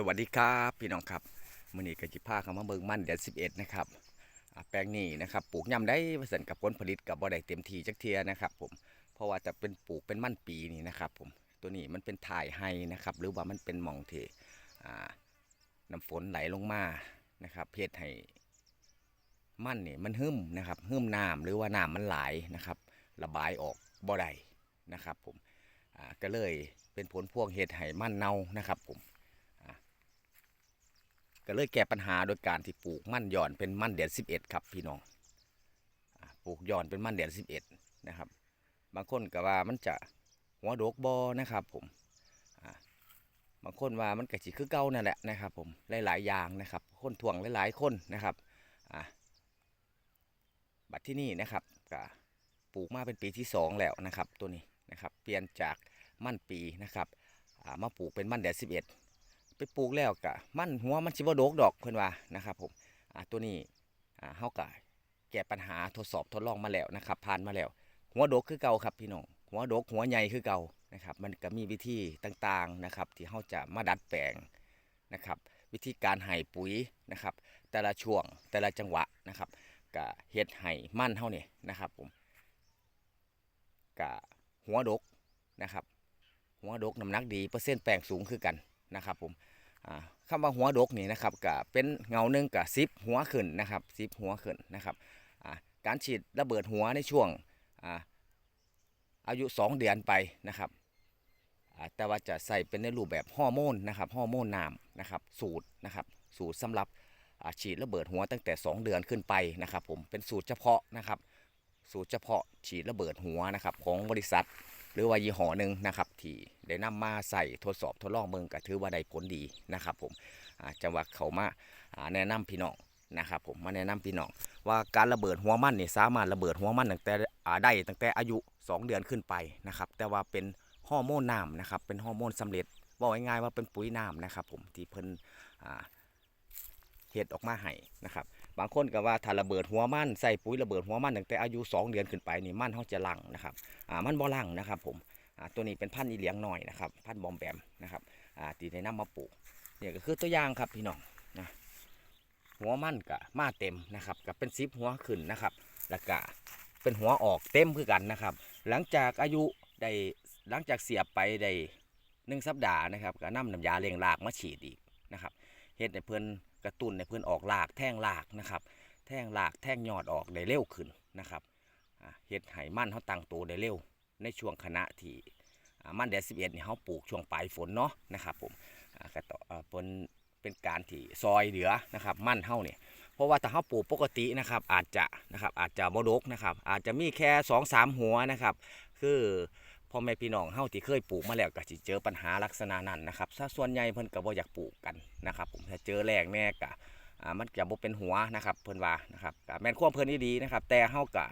สวัสดีครับพี่น้องครับมื้อนี้ก็จิพาเข้ามาเบิ่งมั่นเดือน11นะครับแปลงนี้นะครับปลูกย่ำได้ว่าซั่นกับผลผลิตกับบ่ได้เต็มทีจักเทียนะครับผมเพราะว่าจะเป็นปลูกเป็นมั่นปีนี่นะครับผมตัวนี้มันเป็นถ่ายไฮนะครับ หรือว่ามันเป็นมองเทน้ำฝนไหลลงมานะครับเฮ็ดให้มั่นนี่มันหึมนะครับหึมน้ำหรือว่าน้ำมันไหลนะครับระบายออกบ่ได้นะครับผมก็เลยเป็นผลพวงเฮ็ดให้มั่นเน่านะครับผม ก็เลยแก้ปัญหาโดยการที่ปลูกมั่นหย่อนเป็นมั่นเดือน11ครับพี่น้องปลูกหย่อนเป็นมั่นเดือน11นะครับ บางคนก็ว่ามันจะหัวโดกบอนะครับ ผมบางคนว่ามันกะจิคือเก่านั่นแหละนะครับ ผมหลายๆอย่างนะครับ คนถ่วงหลายๆคนนะครับบัดที่นี่นะครับก็ปลูกมาเป็นปีที่สองแล้วนะครับ ตัวนี้นะครับ เปลี่ยนจากมั่นปีนะครับามาปลูกเป็นมั่นเดือน11 ไปปลูกแล้วกะมันหัวมันชิบโดกดอกเพื่อนว่านะครับผมอ่าตัวนี้อ่าเฮากะแก้ปัญหาทดสอบทดลองมาแล้วนะครับผ่านมาแล้ว หัวโดกคือเก่าครับพี่น้องหัวโดกหัวใหญ่คือเก่านะครับ มันก็มีวิธีต่างๆนะครับ ที่เฮาจะมาดัดแปลงนะครับ วิธีการให้ปุ๋ยนะครับ แต่ละช่วงแต่ละจังหวะนะครับกะเฮ็ดให้มันเฮานี่นะครับผมกะหัวดกนะครับ หัวดกน้ำหนักดีเปอร์เซ็นต์แปลงสูงคือกัน นะครับผมอ่าคำว่าหัวดกนี่นะครับก็เป็นเงาหนึ่งกับซิปหัวขึ้นนะครับซิปหัวขึ้นนะครับการฉีดระเบิดหัวในช่วงอายุ 2 เดือนไปนะครับแต่ว่าจะใส่เป็นในรูปแบบฮอร์โมนนะครับฮอร์โมนน้ำนะครับสูตรนะครับสูตรสำหรับฉีดระเบิดหัวตั้งแต่ 2 เดือนขึ้นไปนะครับผมเป็นสูตรเฉพาะนะครับสูตรเฉพาะฉีดระเบิดหัวนะครับของบริษัท หรือว่ายี่ห้อหนึ่งนะครับที่ได้นำมาใส่ทดสอบทดลองเมืองก็ถือว่าได้ผลดีนะครับผมจังหวะเขามาแนะนำพี่น้องนะครับผมมาแนะนำพี่น้องว่าการระเบิดหัวมันนี่สามารถระเบิดหัวมันตั้งแต่ได้ตั้งแต่อายุ 2 เดือนขึ้นไปนะครับแต่ว่าเป็นฮอร์โมนน้ำนะครับเป็นฮอร์โมนสำเร็จบอกง่ายๆว่าเป็นปุ๋ยน้ำนะครับผมที่เพิ่นเฮ็ดออกมาให้นะครับ บางคนก็ว่าถ้าระเบิดหัวมันใส่ปุ๋ยระเบิดหัวมันตั้งแต่อายุ 2 เดือนขึ้นไปนี่มันเขาจะลังนะครับอ่ามันบ่ลังนะครับผมอ่าตัวนี้เป็นพันธุ์อีเหลียงหน่อยนะครับพันธุ์บอมแบมนะครับอ่าตีในน้ำมาปลูกเนี่ยก็คือตัวอย่างครับพี่น้องนะหัวมันก็มาเต็มนะครับกับเป็นซิปหัวขึ้นนะครับ แล้วก็เป็นหัวออกเต็มคือกันนะครับ หลังจากอายุได้หลังจากเสียบไปได้หนึ่งสัปดาห์นะครับก็นำน้ำยาเลี้ยงรากมาฉีดอีกนะครับเฮ็ดในเพื่อน กระตุ้นในเพื่อนออกรากแท่งรากนะครับ แท่งรากแท่งยอดออกได้เร็วขึ้นนะครับเฮ็ดให้มันเขาตั้งตัวได้เร็ว ในช่วงขณะที่มันแดดสิบเอ็ดนี่เขาปลูกช่วงปลายฝนเนาะนะครับผมอ่าก็ต่ออ่าเป็นเป็นการที่ซอยเหลือนะครับมันเฮาเนี่ยเพราะว่าถ้าเขาปลูกปกตินะครับอาจจะนะครับอาจจะบดกนะครับอาจจะมีแค่สองสามหัวนะครับคือ พ่อแม่พี่น้องเฮาที่เคยปลูกมาแล้วก็สิเจอปัญหาลักษณะนั้นนะครับถ้าส่วนใหญ่เพิ่นก็บ่อยากปลูกกันนะครับผมถ้าเจอแรกแน่ก็มันจะบ่เป็นหัวนะครับเพิ่นว่านะครับแม่นความเพิ่นนี่ดีนะครับ แต่เฮาก็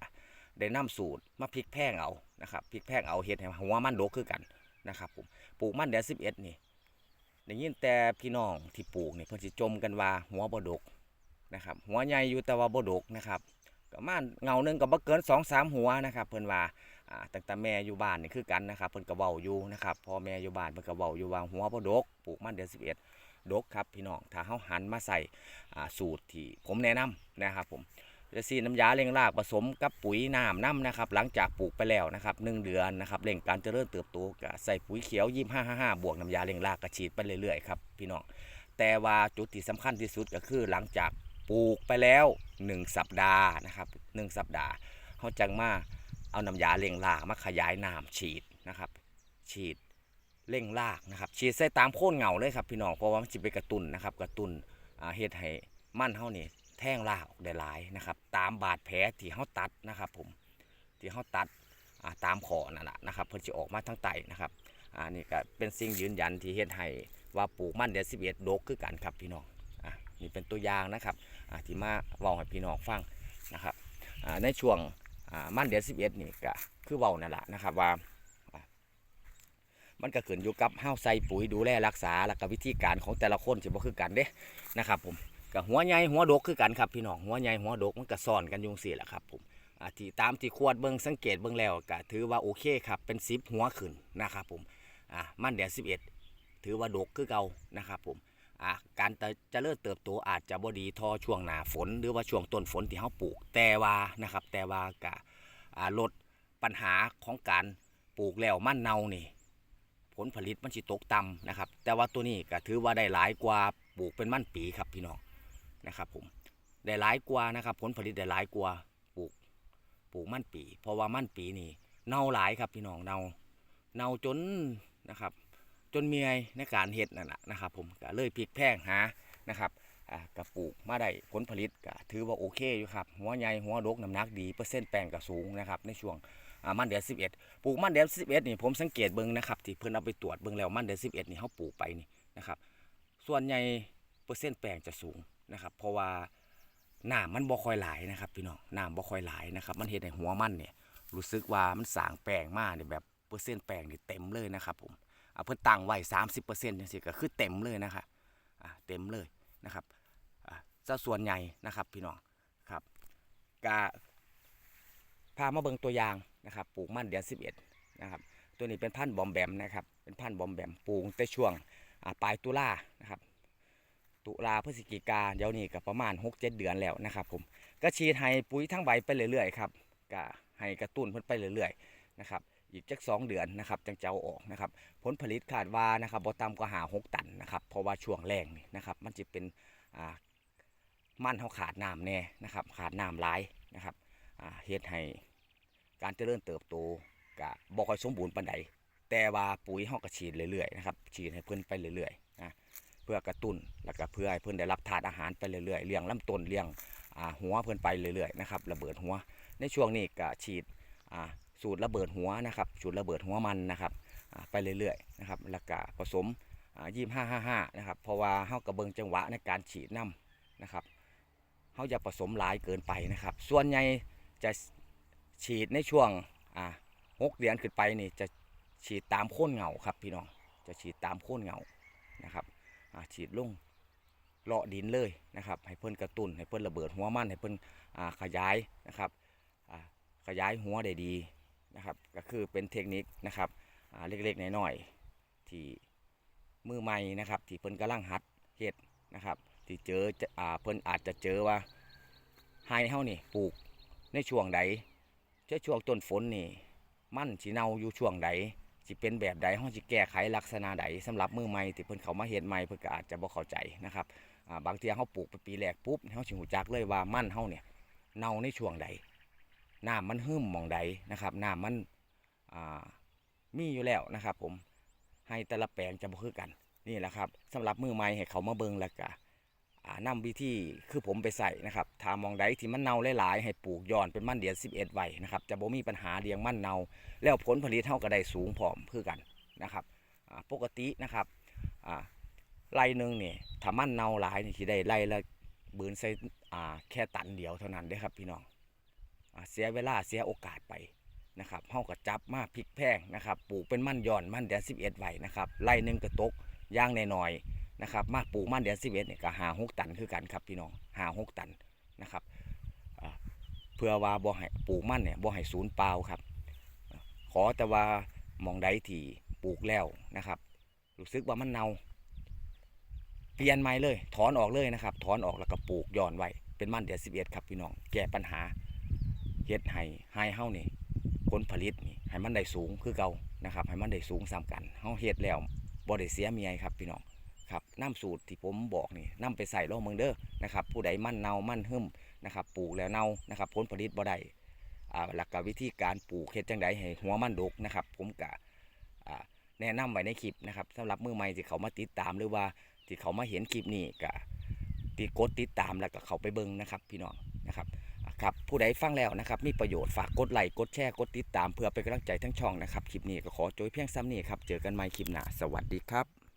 ได้นำสูตรมาพลิกแพงเอานะครับพลิกแพงเอาเฮ็ดให้หัวมันโดกคือกันนะครับผมปลูกมันเดือน11นี่ได้ยินแต่พี่น้องที่ปลูกนี่เพิ่นสิจมกันว่าหัวบ่ดกนะครับหัวใหญ่อยู่แต่ว่าบ่ดกนะครับก็มาเงาหนึ่งก็บ่เกิน2 3หัวนะครับเพิ่นว่า ตั้งแต่แม่อยู่บ้านนี่คือกันนะครับเพิ่นก็เว้าอยู่นะครับพอแม่อยู่บ้านเพิ่นก็เว้าอยู่ว่าหัวบ่ดกปลูกมันเดือน11ดดกครับพี่น้องถ้าเฮาหันมาใส่สูตรที่ผมแนะนำนะครับผมจะซีน้ำยาเร่งรากผสมกับปุ๋ยน้ำน้ำนะครับหลังจากปลูกไปแล้วนะครับหนึ่งเดือนนะครับเร่งการเจริญเติบโตก็ใส่ปุ๋ยเขียวยี่ห้าห้าห้าบวกน้ำยาเร่งรากกระฉีดไปเรื่อยๆครับพี่น้องแต่ว่าจุดที่สำคัญที่สุดก็คือหลังจากปลูกไปแล้ว 1 สัปดาห์นะครับหนึ่งสัปดาห์เขาจังมา เอาน้ำยาเร่งรากมาขยายน้ำฉีดนะครับ ฉีดเร่งรากนะครับ ฉีดใส่ตามโคนเหงาเลยครับพี่น้องเพราะว่ามันจะไปกระตุ้นนะครับกระตุ้นเฮ็ดให้มั่นเฮานี่แท่งรากออกได้หลายนะครับ ตามบาดแผลที่เฮาตัดนะครับ ผมที่เฮาตัดตามคอนั่นแหละนะครับเพิ่นสิออกมาทั้งไตนะครับอ่านี่ก็เป็นสิ่งยืนยันที่เฮ็ดให้ว่าปลูกมันเดือน11ดกคือกันครับพี่น้องอ่านี่เป็นตัวอย่างนะครับอ่าที่มาเว้าให้พี่น้องฟังนะครับอ่าในช่วง มันเดือน11นี่ก็คือเว้านั่นแหละนะครับว่า มันก็ขึ้นอยู่กับเฮาใส่ปุ๋ยดูแลรักษาแล้วก็วิธีการของแต่ละคนสิบ่คือกันเด้นะครับ ผมกับหัวใหญ่หัวดกคือกันครับพี่น้องหัวใหญ่หัวดกมันก็ซ่อนกันยุงสี่แหละครับผมอ่าที่ตามที่ขวดเบิ้งสังเกตเบิ้งแล้วก็ถือว่าโอเคครับเป็นซิปหัวขึ้นนะครับผมอ่ามันแดดสิบเอ็ดถือว่าดกคือเก่านะครับผม อะการเจริญเติบโตอาจจะบ่ดีทอช่วงหนาฝน หรือว่าช่วงต้นฝนที่เฮาปลูก แต่ว่านะครับแต่ว่าก็อ่าลดปัญหาของการปลูกแล้วมันเน่านี่ผลผลิตมันสิตกต่ำนะครับ แต่ว่าตัวนี้ก็ถือว่าได้หลายกว่าปลูกเป็นมันปีครับพี่น้องนะครับผมได้หลายกว่านะครับ ผลผลิตได้หลายกว่าปลูกปลูกมันปี เพราะว่ามันปีนี่เน่าหลายครับพี่น้องเน่าเน่าจนนะครับ จนเมียในการเห็ดนั่นแหละนะครับ ผมก็เลยพลิกแพงหานะครับกระปลูกมาได้ผลผลิตก็ถือว่าโอเคอยู่ครับหัวใหญ่หัวดกน้ำหนักดีเปอร์เซ็นต์แป้งก็สูงนะครับในช่วงมันเดือน11ปลูกมันเดือน11นี่ผมสังเกตเบิ่งนะครับที่เพิ่นเอาไปตรวจเบิ่งแล้วมันเดือน11นี่เขาปลูกไปนี่นะครับส่วนใหญ่เปอร์เซ็นต์แป้งจะสูงนะครับ เพราะว่าหน้ำมันบ่ค่อยหลายนะครับพี่น้องหน้ำบ่ค่อยหลายนะครับมันเห็นในหัวมันเนี่ยรู้สึกว่ามันสางแป้งมากเนี่ยแบบเปอร์เซ็นต์แป้งนี่เต็มเลยนะครับผม เพิ่นตั้งไว้30%จังซี่ก็คือเต็มเลยนะครับอ่าเต็มเลยนะครับอ่าซะส่วนใหญ่นะครับพี่น้องครับกะพามาเบิ่งตัวอย่างนะครับปลูกมันเดือน11นะครับตัวนี้เป็นพันธุ์บอมแบมนะครับเป็นพันธุ์บอมแบมปลูกแต่ช่วงอ่าปลายตุลานะครับตุลาพฤศจิกาเดี๋ยวนี้ก็ประมาณ 6-7 เดือนแล้วนะครับผมก็ฉีดให้ปุ๋ยทั้งใบไปเรื่อยๆครับก็ให้กระตุ้นเพิ่นไปเรื่อยๆนะครับ อีกจักสองเดือนนะครับจังจะเอาออกนะครับผลผลิตคาดว่านะครับบ่ต่ำกว่าหาหกตันนะครับเพราะว่าช่วงแรงนี่นะครับมันจะเป็นอ่ามันเขาขาดน้ำแน่นะครับขาดน้ำหลายนะครับอ่าเฮ็ดให้การเจริญเติบโตก็บ่ค่อยสมบูรณ์ปานใดแต่ว่าปุ๋ยเฮาก็ฉีดเรื่อยๆนะครับฉีดให้เพิ่นไปเรื่อยๆนะเพื่อกระตุ้นแล้วก็เพื่อให้เพื่อนได้รับทานอาหารไปเรื่อยๆเลี้ยงลำต้นเลี้ยงอ่าหัวเพื่อนไปเรื่อยๆนะครับระเบิดหัว ในช่วงนี้ก็ฉีดอ่า สูตรระเบิดหัวนะครับสูตรระเบิดหัวมันนะครับไปเรื่อยๆนะครับแล้วก็ผสมยี่ห้าห้าห้านะครับเพราะว่าเฮากระเบิงจังหวะในการฉีดน้ำนะครับเฮาจะผสมหลายเกินไปนะครับ ส่วนใหญ่จะฉีดในช่วงหกเดือนขึ้นไปนี่จะฉีดตามโค่นเหงาครับพี่น้องจะฉีดตามโค่นเหงานะครับฉีดลงเลาะดินเลยนะครับ ให้เพิ่นกระตุ้นให้เพิ่นระเบิดหัวมันให้เพิ่นขยายนะครับขยายหัวได้ดี นะครับก็คือเป็นเทคนิคนะครับเล็กๆน้อยๆที่มือใหม่นะครับที่เพิ่นกำลังหัดเฮ็ดนะครับที่เจออ่าเพิ่นอาจจะเจอว่าไฮเฮานี่ปลูกในช่วงใดเช่ช่วงต้นฝนนี่ มั่นสิเน่าอยู่ช่วงใดสิเป็นแบบใดห้องสิแก้ไขลักษณะใดสำหรับมือใหม่ที่เพิ่นเขามาเฮ็ดใหม่เพิ่นก็อาจจะบ่เข้าใจนะครับบางทีเฮาปลูกไปปีแรกปุ๊บเฮาสิหูจักเลยว่ามั่นเฮาเนี่ยเน่าในช่วงใด น้ำมันหึมมองใดนะครับน้ำมันมีอยู่แล้วนะครับ ผมให้แต่ละแปลงจะบ่คือกันนี่แหละครับสำหรับมือใหม่ให้เขามาเบิ่งแล้วก็อ่าวิธีคือผมไปใส่นะครับถ้ามองใดที่มันเน่าหลายๆให้ปลูกย้อนเป็นมันเดียน11ไว้นะครับ จะบ่มีปัญหาเลี้ยงมันเน่าแล้วผลผลิตเท่าก็ได้สูงพร้อมคือกันนะครับปกตินะครับไร่หนึ่งเนี่ยถ้ามันเน่าหลายนี่ที่ได้ไร่ละบืนใส่แค่ตันเดียวเท่านั้นเด้ครับพี่น้อง เสียเวลาเสียโอกาสไปนะครับเฮาก็จับมาพลิกแพงนะครับปลูกเป็นมันย่อนมันเดือน11ไว้นะครับไร่หนึ่งก็ตกย่างน้อยๆนะครับมากปลูกมันเดือน11เนี่ยก็หาหกตันคือกันครับพี่น้องหาหกตันนะครับเพื่อว่าบ่ให้ปลูกมันเนี่ยบ่ให้ศูนย์เปล่าครับ ขอแต่ว่ามองใดที่ปลูกแล้วนะครับรู้สึกว่ามันเนาเปลี่ยนใหม่เลย ถอนออกเลยนะครับ ถอนออกแล้วก็ปลูกย้อนไว้เป็นมันเดือนสิบเอ็ดครับพี่น้อง แก้ปัญหา เฮ็ดให้ให้เฮานี่ผลผลิตนี่ให้มันได้สูงคือเก่านะครับให้มันได้สูงซ้ำกันเฮาเฮ็ดแล้วบ่ได้เสียเมียครับพี่น้องครับน้ำสูตรที่ผมบอกนี่นํไปใส่ลองเมืองเด้อนะครับผู้ใดมั่นเนามั่นหึมนะครับปลูกแล้วเนานะครับผลผลิตบ่ได้อ่าหลักการวิธีการปลูกเฮ็ดจังไดให้หัวมันดกนะครับผมกะอ่าแนะนำไว้ในคลิปนะครับสำหรับมือใหม่ที่เขามาติดตามหรือว่าที่เขามาเห็นคลิปนี้กะติดกดติดตามแล้วก็เขาไปเบิ่งนะครับพี่น้องนะครับ อะครับ ผู้ใดฟังแล้วนะครับ มีประโยชน์ฝากกดไลค์กดแชร์กดติดตามเพื่อเป็นกำลังใจทั้งช่องนะครับ คลิปนี้ก็ขอจบเพียงซ้ำนี้ครับ เจอกันใหม่คลิปหน้า สวัสดีครับ